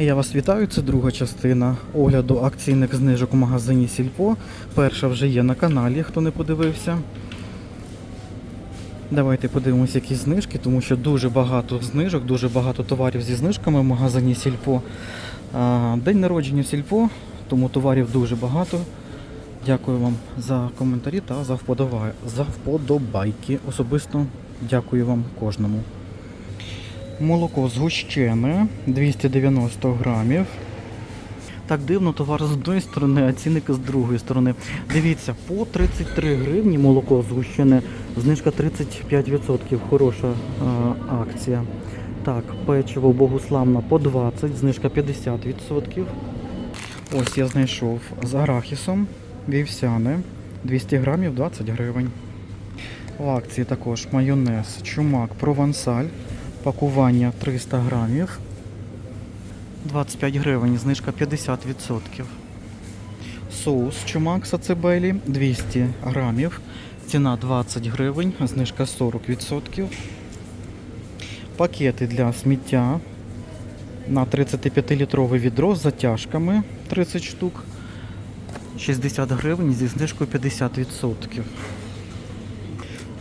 Я вас вітаю. Це друга частина огляду акційних знижок у магазині Сільпо. Перша вже є на каналі, хто не подивився. Давайте подивимося якісь знижки, тому що дуже багато знижок, дуже багато товарів зі знижками в магазині Сільпо. День народження Сільпо, тому товарів дуже багато. Дякую вам за коментарі та за вподобайки. Особисто дякую вам кожному. Молоко згущене 290 грамів. Так дивно, товар з одної сторони, а цінник з другої сторони. Дивіться, по 33 гривні молоко згущене, знижка 35%. Хороша е, акція. Так, печиво богославна по 20, знижка 50%. Ось я знайшов з арахісом вівсяне 200 грамів 20 гривень. В акції також майонез, чумак, провансаль, пакування 300 грамів. 25 гривень, знижка 50%. Соус чумак сацебелі 200 грамів, ціна 20 гривень, знижка 40%. Пакети для сміття на 35-літрове відро з затяжками 30 штук. 60 гривень зі знижкою 50%.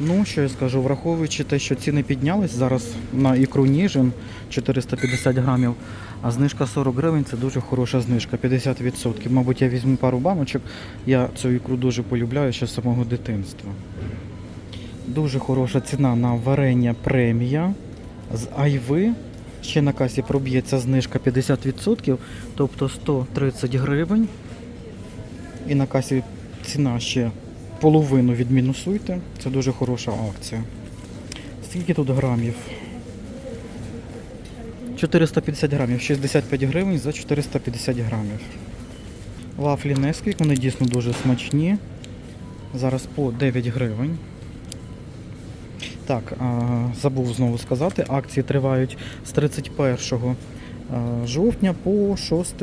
Ну, що я скажу, враховуючи те, що ціни піднялись зараз на ікру ніжин 450 грамів, а знижка 40 гривень це дуже хороша знижка, 50%. Мабуть, я візьму пару баночок. Я цю ікру дуже полюбляю ще з самого дитинства. Дуже хороша ціна на варення премія з айви. Ще на касі проб'ється знижка 50%, тобто 130 гривень. І на касі ціна ще половину відмінусуйте. Це дуже хороша акція. Скільки тут грамів? 450 грамів, 65 гривень за 450 грамів. Вафлі Несквік, вони дійсно дуже смачні. Зараз по 9 гривень. Так, забув знову сказати, акції тривають з 31 жовтня по 6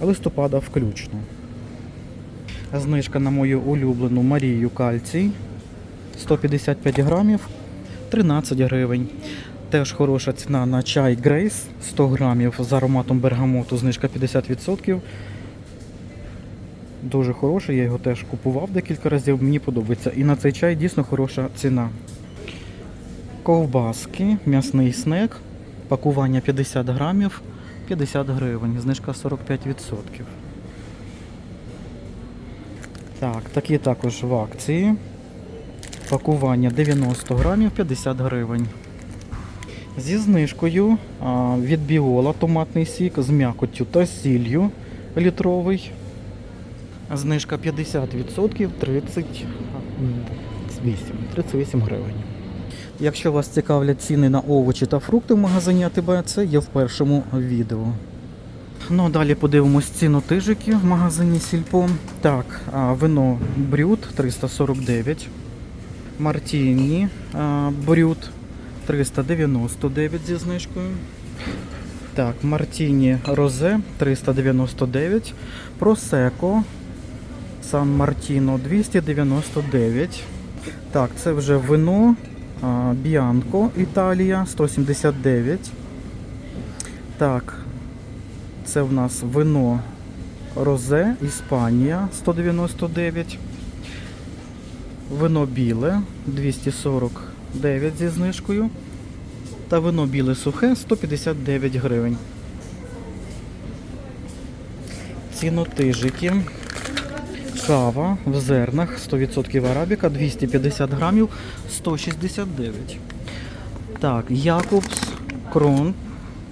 листопада включно. Знижка на мою улюблену Марію Кальцій 155 грамів 13 гривень. Теж хороша ціна на чай Грейс 100 грамів з ароматом бергамоту, знижка 50%. Дуже хороший, я його теж купував декілька разів, мені подобається. І на цей чай дійсно хороша ціна. Ковбаски, м'ясний снек, пакування 50 грамів, 50 гривень, знижка 45%. Так, такі також в акції. Пакування 90 грамів 50 гривень. Зі знижкою від біола томатний сік з м'якоттю та сіллю літровий. Знижка 50% 38, 38 гривень. Якщо вас цікавлять ціни на овочі та фрукти в магазині АТБ, це є в першому відео. Ну, а далі подивимось ціну тижики в магазині Сільпо. Так, вино Брют 349. Мартіні Брют 399 зі знижкою. Так, Мартіні Розе 399. Просеко Сан Мартіно 299. Так, це вже вино Біанко Італія 179. Так, це в нас вино Розе, Іспанія 199. Вино біле 249 зі знижкою. Та вино біле сухе 159 гривень. Цінотижики. Кава в зернах 100% арабіка 250 грамів 169. Так, Якобс Крон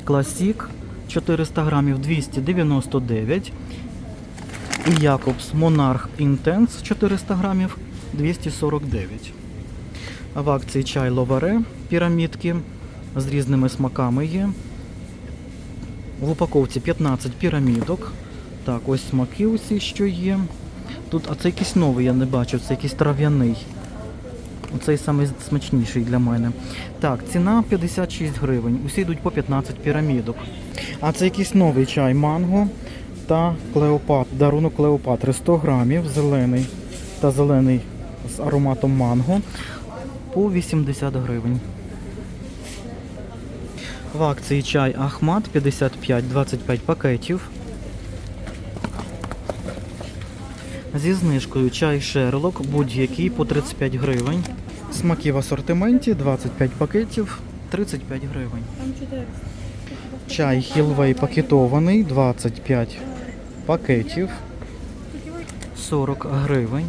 Класік 400 грамів 299. І Якобс Монарх Інтенс 400 грамів 249. В акції чай Ловаре пірамідки з різними смаками є. В упаковці 15 пірамідок. Так, ось смаки усі, що є. Тут, а це якийсь новий, я не бачив, це якийсь трав'яний. Оцей самий смачніший для мене. Так, ціна 56 гривень. Усі йдуть по 15 пірамідок. А це якийсь новий чай манго та клеопат. Дарунок Клеопатри 100 грамів, зелений та зелений з ароматом манго по 80 гривень. В акції чай Ахмат 55 25 пакетів. Зі знижкою чай Шерлок будь-який по 35 гривень. Смаки в асортименті 25 пакетів 35 гривень. Чай Хілвей пакетований 25 пакетів 40 гривень.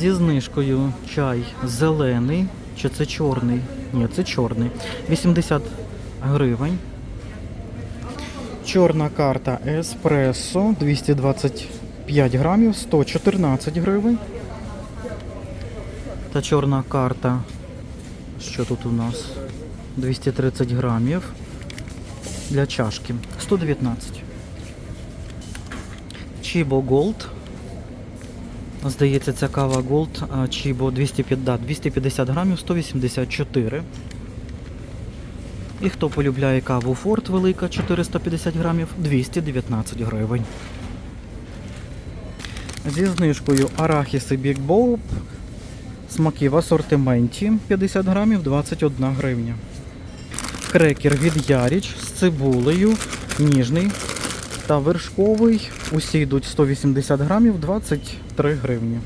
Зі знижкою чай зелений. Чи це чорний? Ні, це чорний. 80 гривень. Чорна карта Еспресо 225 грамів, 114 гривень. Та чорна карта. Що тут у нас? 230 грамів для чашки. 119. Чібо Голд. Здається, ця кава Голд Чібо 250, 250 грамів, 184. І хто полюбляє каву Форт велика 450 грамів, 219 гривень. Зі знижкою арахіси Big Bob. Смаки в асортименті 50 грамів 21 гривня. Крекер від Яріч з цибулею, ніжний та вершковий. Усі йдуть 180 грамів 23 гривні.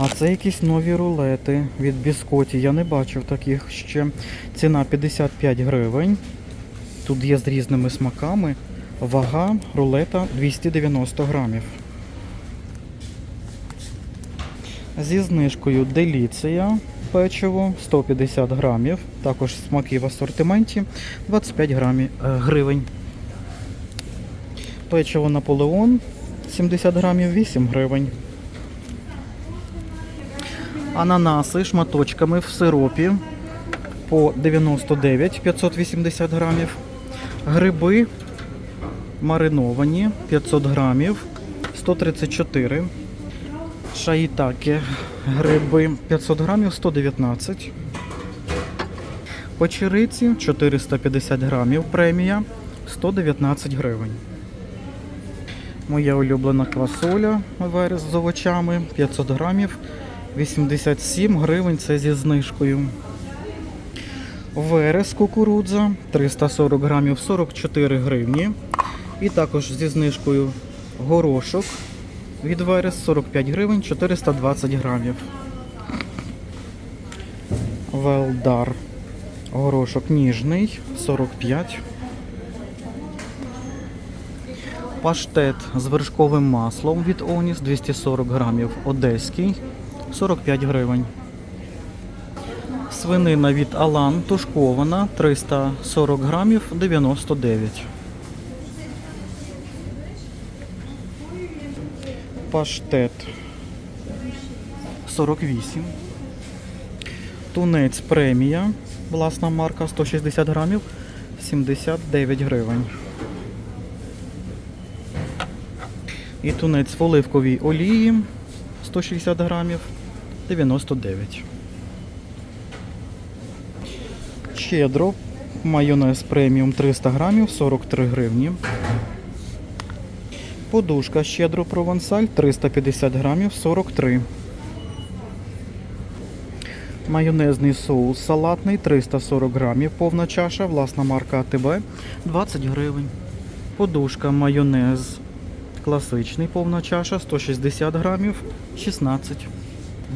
А це якісь нові рулети від біскоті. Я не бачив таких ще. Ціна 55 гривень. Тут є з різними смаками. Вага рулета 290 грамів. Зі знижкою деліція печиво 150 грамів. Також смаки в асортименті 25 грамів, е, гривень. Печиво Наполеон 70 грамів 8 гривень. Ананаси шматочками в сиропі по 99 580 грамів. Гриби мариновані 500 грамів 134. Шаїтаки гриби 500 грамів 119. Печериці 450 грамів премія 119 гривень. Моя улюблена квасоля з овочами 500 грамів 87 гривень це зі знижкою. Верес кукурудза 340 грамів 44 гривні. І також зі знижкою горошок від Верес 45 гривень 420 грамів. Велдар. Горошок ніжний 45. Паштет з вершковим маслом від Оніс 240 грамів. Одеський 45 гривень. Свинина від Алан тушкована 340 грамів 99. Паштет 48. Тунець премія. Власна марка 160 грамів 79 гривень. І тунець в оливковій олії 160 грамів 99. Щедро. Майонез преміум 300 грамів 43 гривні. Подушка щедро провансаль 350 грамів 43. Майонезний соус салатний 340 грамів. Повна чаша, власна марка АТБ 20 гривень. Подушка майонез класичний повна чаша 160 грамів 16.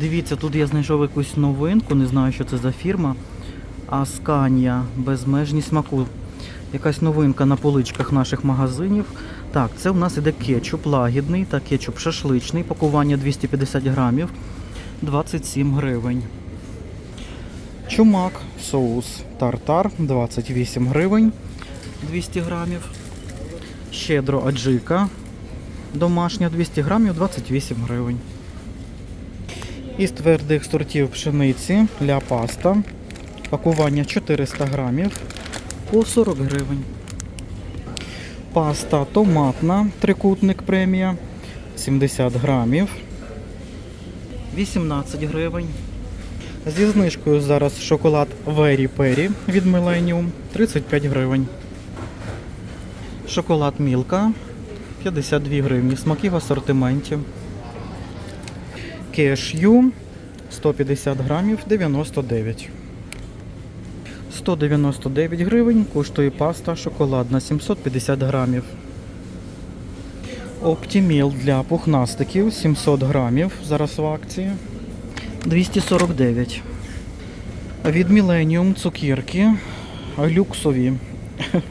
Дивіться, тут я знайшов якусь новинку, не знаю, що це за фірма. Асканія безмежні смаку. Якась новинка на поличках наших магазинів. Так, це у нас іде кетчуп лагідний та кетчуп шашличний. Пакування 250 грамів 27 гривень. Чумак, соус тартар 28 гривень 200 грамів. Щедро аджика домашня 200 грамів 28 гривень. Із твердих сортів пшениці ля паста. Пакування 400 грамів по 40 гривень. Паста томатна, трикутник премія 70 грамів 18 гривень. Зі знижкою зараз шоколад Very Peri від Millennium 35 гривень. Шоколад Мілка 52 гривні. Смаки в асортименті. Кешю 150 грамів 99. 199 гривень коштує паста шоколадна 750 грамів. Оптіміл для пухнастиків 700 грамів. Зараз в акції. 249. Від Millennium цукерки люксові.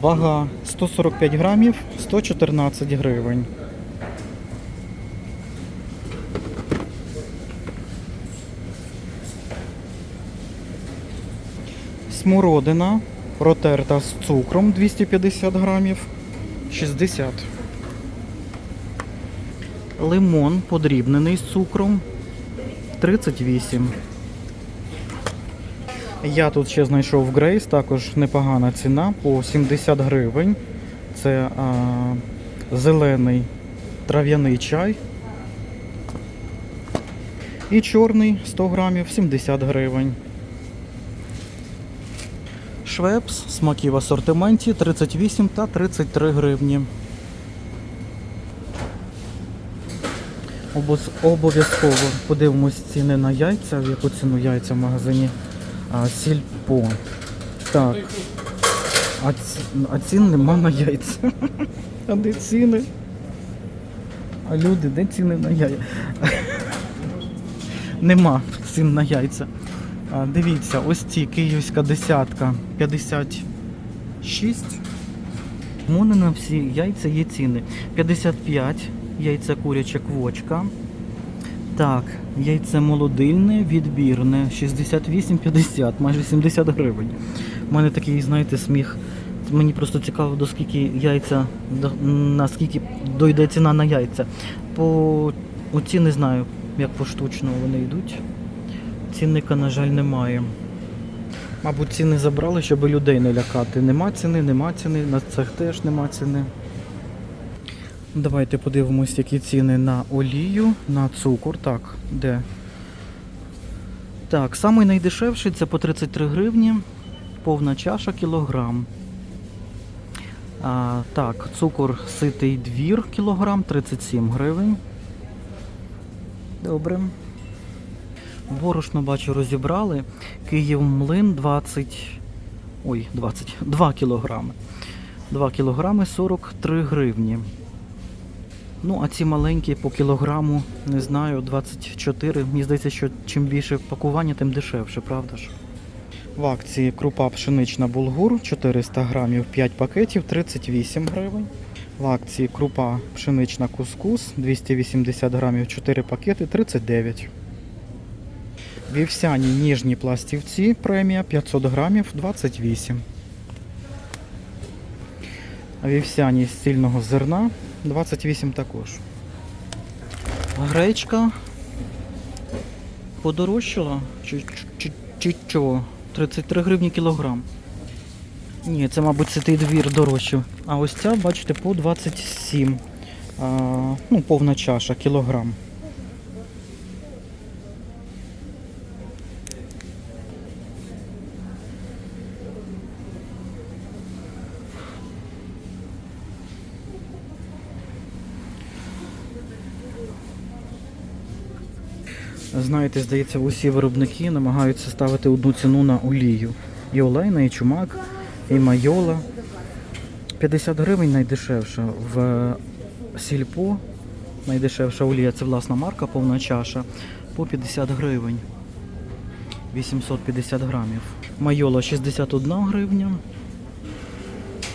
Вага 145 грамів 114 гривень. Смородина протерта з цукром 250 грамів 60. Лимон подрібнений з цукром 38. Я тут ще знайшов Грейс, також непогана ціна по 70 гривень. Це а, зелений трав'яний чай. І чорний 100 грамів 70 гривень. Швепс, смаки в асортименті 38 та 33 гривні. Обов'язково подивимось ціни на яйця, в яку ціну яйця в магазині а, Сільпо. Так. А, ці, а цін нема на яйця. А де ціни? А люди, де ціни на яйця? Нема цін на яйця. Дивіться, ось ці київська десятка 56. У мене на всі яйця є ціни. 55 яйця куряча квочка. Так, яйце молодильне, відбірне, 68,50, майже 70 гривень. У мене такий, знаєте, сміх. Мені просто цікаво, до скільки яйця, до, наскільки дойде ціна на яйця. По оці не знаю, як поштучно вони йдуть. Цінника, на жаль, немає. Мабуть, ціни забрали, щоб людей не лякати. Нема ціни, нема ціни, на цех теж нема ціни. Давайте подивимось, які ціни на олію, на цукор. Так, де? Так, самий найдешевший це по 33 гривні, повна чаша кілограм. А, так, цукор ситий двір кілограм, 37 гривень. Добре. Борошно, бачу, розібрали. Київ млин 20. Ой, 20. 2 кілограми. 2 кілограми 43 гривні. Ну, а ці маленькі по кілограму, не знаю, 24. Мені здається, що чим більше пакування, тим дешевше, правда ж? В акції крупа пшенична булгур 400 грамів 5 пакетів 38 гривень. В акції крупа пшенична кускус 280 грамів 4 пакети 39. Вівсяні ніжні пластівці премія 500 грамів 28. Вівсяні з цільного зерна 28 також. Гречка подорожчала чи, чи, чи що? 33 гривні кілограм. Ні, це, мабуть, ситий двір дорожчав. А ось ця, бачите, по 27. А, ну, повна чаша, кілограм. Знаєте, здається, усі виробники намагаються ставити одну ціну на олію. І олейна, і чумак, і майола. 50 гривень найдешевша. В сільпо найдешевша олія це власна марка, повна чаша. По 50 гривень. 850 грамів. Майола 61 гривня.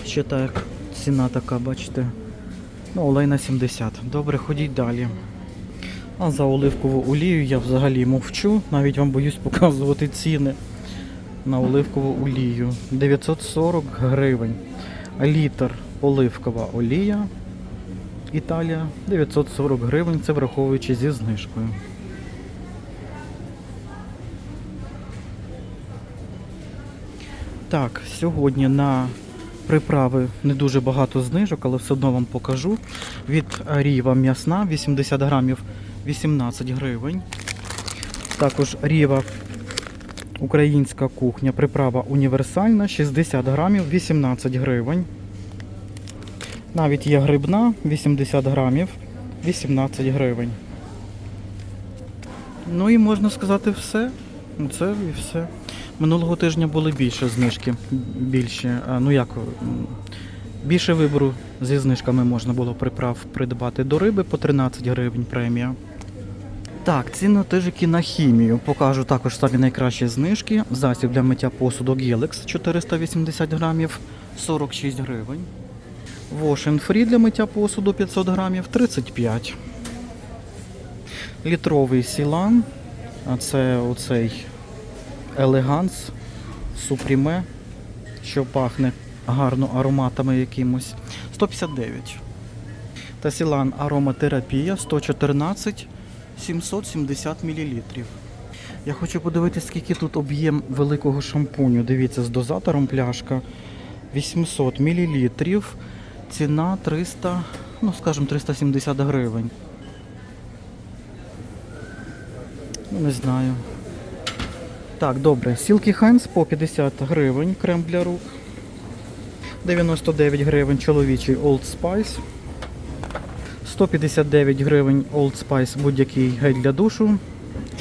Ще так, ціна така, бачите. Ну, олейна 70. Добре, ходіть далі. А за оливкову олію я взагалі мовчу, навіть вам боюсь показувати ціни на оливкову олію. 940 гривень. Літр оливкова олія. Італія 940 гривень, це враховуючи зі знижкою. Так, сьогодні на приправи не дуже багато знижок, але все одно вам покажу. Від Ріва м'ясна 80 грамів 18 гривень. Також Ріва українська кухня, приправа універсальна 60 грамів 18 гривень. Навіть є грибна 80 грамів, 18 гривень. Ну і можна сказати все. Це і все. Минулого тижня були більше знижки. Більше, ну як, більше вибору зі знижками можна було приправ придбати до риби по 13 гривень премія. Так, ціни тижики на хімію. Покажу також самі найкращі знижки. Засіб для миття посуду Gelex 480 грамів 46 гривень. And Free для миття посуду 500 грамів 35. Літровий сілан. А це оцей елеганс супріме, що пахне гарно ароматами якимось. 159. Та сілан ароматерапія 114 770 мл. Я хочу подивитися, скільки тут об'єм великого шампуню. Дивіться, з дозатором пляшка 800 мл. Ціна 300, ну скажімо, 370 гривень. Ну, не знаю. Так, добре. Silky Hands по 50 гривень, крем для рук. 99 гривень чоловічий Old Spice. 159 гривень Old Spice будь-який гель для душу.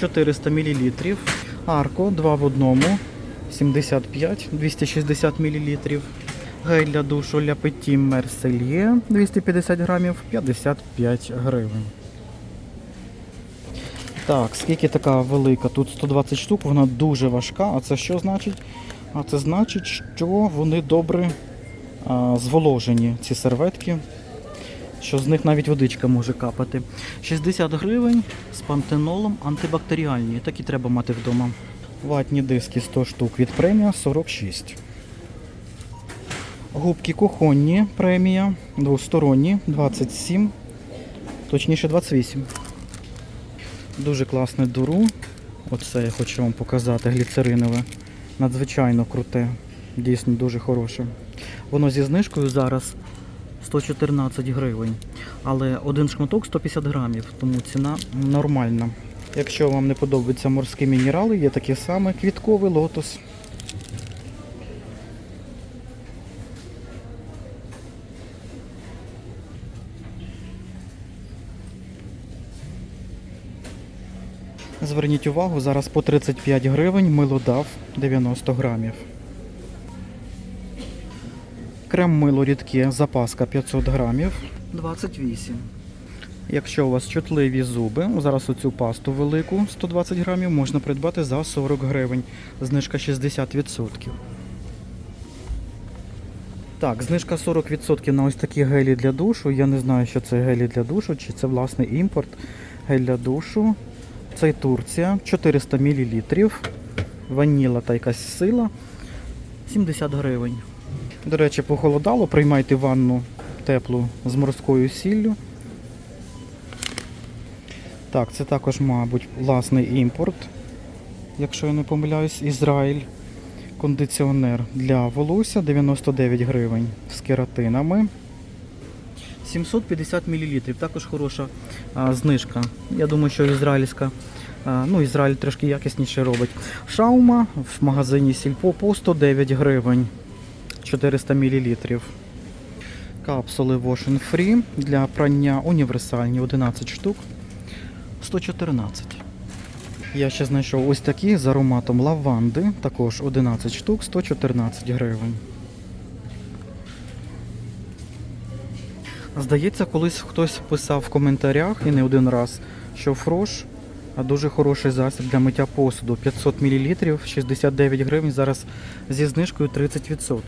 400 мл. Арко 2 в одному. 75, 260 мл. Гель для душу для Petit Mercelier 250 грамів, 55 гривень. Так, скільки така велика? Тут 120 штук, вона дуже важка. А це що значить? А це значить, що вони добре а, зволожені, ці серветки. Що з них навіть водичка може капати. 60 гривень з пантенолом антибактеріальні. Такі треба мати вдома. Ватні диски 100 штук від премія 46. Губки кухонні премія двосторонні 27, точніше 28. Дуже класне дуру. Оце я хочу вам показати гліцеринове. Надзвичайно круте. Дійсно дуже хороше. Воно зі знижкою зараз 114 гривень. Але один шматок 150 грамів, тому ціна нормальна. Якщо вам не подобаються морські мінерали, є таке саме квітковий лотос. Зверніть увагу, зараз по 35 гривень милодав 90 грамів. Крем мило рідке, запаска 500 грамів 28. Якщо у вас чутливі зуби, зараз оцю пасту велику 120 грамів можна придбати за 40 гривень. Знижка 60%. Так, знижка 40% на ось такі гелі для душу. Я не знаю, що це гелі для душу, чи це власний імпорт. Гель для душу. Це Турція, 400 мл. Ваніла та якась сила. 70 гривень. До речі, похолодало, приймайте ванну теплу з морською сіллю. Так, це також, мабуть, власний імпорт, якщо я не помиляюсь, Ізраїль. Кондиціонер для волосся 99 гривень з кератинами. 750 мл. Також хороша а, знижка. Я думаю, що ізраїльська, а, ну, Ізраїль трошки якісніше робить. Шаума в магазині Сільпо по 109 гривень 400 мл. Капсули Wash Free для прання універсальні 11 штук 114. Я ще знайшов ось такі з ароматом лаванди, також 11 штук 114 гривень. Здається, колись хтось писав в коментарях і не один раз, що фрош дуже хороший засіб для миття посуду. 500 мл, 69 гривень, зараз зі знижкою 30%.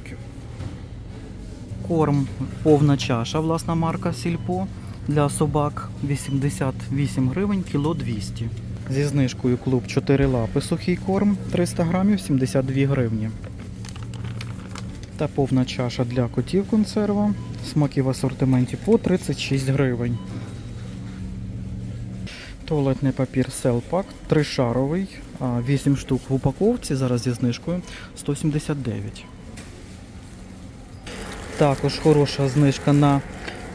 Корм повна чаша, власна марка Сільпо для собак 88 гривень, кіло 200. Зі знижкою клуб 4 лапи сухий корм 300 грамів 72 гривні. Та повна чаша для котів консерва. Смаки в асортименті по 36 гривень. Туалетний папір Селпак, тришаровий, 8 штук в упаковці, зараз зі знижкою 179. Також хороша знижка на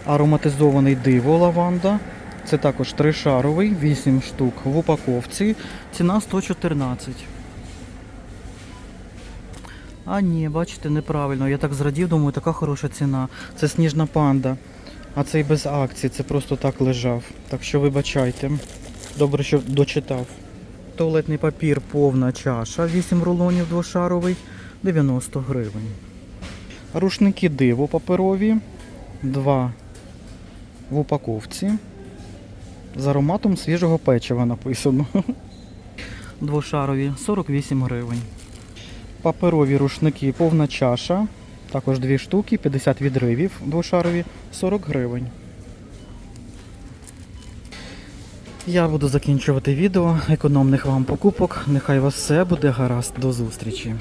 ароматизований диво лаванда. Це також тришаровий, 8 штук в упаковці. Ціна 114. А ні, бачите, неправильно. Я так зрадів, думаю, така хороша ціна. Це сніжна панда. А цей без акції, це просто так лежав. Так що вибачайте. Добре, що дочитав. Туалетний папір повна чаша, 8 рулонів двошаровий, 90 гривень. Рушники диво паперові, 2 в упаковці. З ароматом свіжого печива написано. Двошарові 48 гривень. Паперові рушники повна чаша. Також дві штуки, 50 відривів двошарові, 40 гривень. Я буду закінчувати відео. Економних вам покупок. Нехай вас все буде гаразд. До зустрічі.